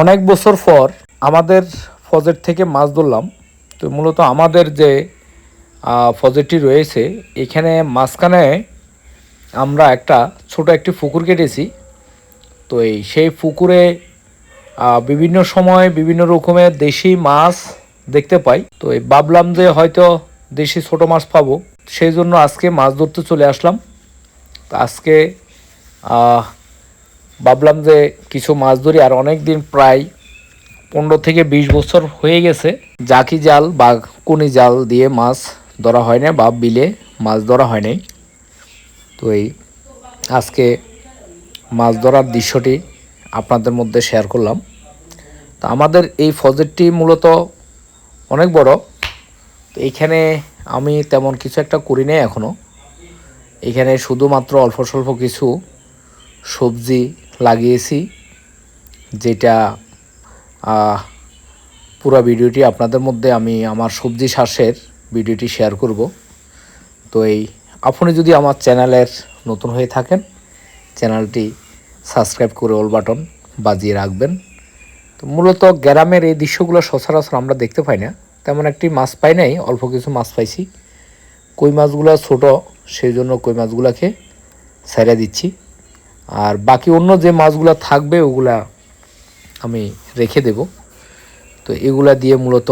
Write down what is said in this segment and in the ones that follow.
অনেক বছর পর আমাদের ফজেট থেকে মাছ ধরলাম। তো মূলত আমাদের যে ফজেটটি রয়েছে, এখানে মাঝখানে আমরা একটা ছোট একটি পুকুর কেটেছি। তো এই সেই পুকুরে বিভিন্ন সময় বিভিন্ন রকমের দেশি মাছ দেখতে পাই। তো এই ভাবলাম যে হয়তো দেশি ছোট মাছ পাবো। সেই জন্য আজকে মাছ ধরতে চলে আসলাম। তো আজকে ভাবলাম যে কিছু মাছ ধরি, আর অনেক দিন প্রায় পনেরো থেকে বিশ বছর হয়ে গেছে। জাকি জাল বা কুনি জাল দিয়ে মাছ ধরা হয় না, বা বিলে মাছ ধরা হয় নাই। তো এই আজকে মাছ ধরার দৃশ্যটি আপনাদের মধ্যে শেয়ার করলাম। তো আমাদের এই ফজেটটি মূলত অনেক বড়। তো এইখানে আমি তেমন কিছু একটা করি নাই এখনও এখানে শুধুমাত্র অল্প স্বল্প কিছু সবজি লাগিয়েছি, যেটা পুরো ভিডিওটি আপনাদের মধ্যে আমি আমার সবজি চাষের ভিডিওটি শেয়ার করব। তো এই, আপনি যদি আমার চ্যানেলের নতুন হয়ে থাকেন, চ্যানেলটি সাবস্ক্রাইব করে অল বাটন বাজিয়ে রাখবেন। তো মূলত গ্রামের এই দৃশ্যগুলো সচরাচর আমরা দেখতে পাই না। তেমন একটি মাছ পাই নাই, অল্প কিছু মাছ পাইছি। কই মাছগুলো ছোট, সেই জন্য কই মাছগুলোকে ছেড়ে দিচ্ছি। আর বাকি অন্য যে মাছগুলো থাকবে, ওগুলা আমি রেখে দেব। তো এগুলা দিয়ে মূলত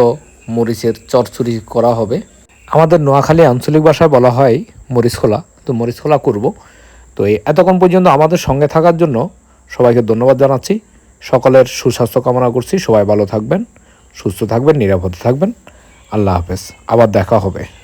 মরিচের চরচুরি করা হবে। আমাদের নোয়াখালী আঞ্চলিক ভাষায় বলা হয় মরিচ খোলা তো মরিচ খোলা করব। তো এতক্ষণ পর্যন্ত আমাদের সঙ্গে থাকার জন্য সবাইকে ধন্যবাদ জানাচ্ছি। সকলের সুস্বাস্থ্য কামনা করছি। সবাই ভালো থাকবেন, সুস্থ থাকবেন, নিরাপদে থাকবেন। আল্লাহ হাফেজ। আবার দেখা হবে।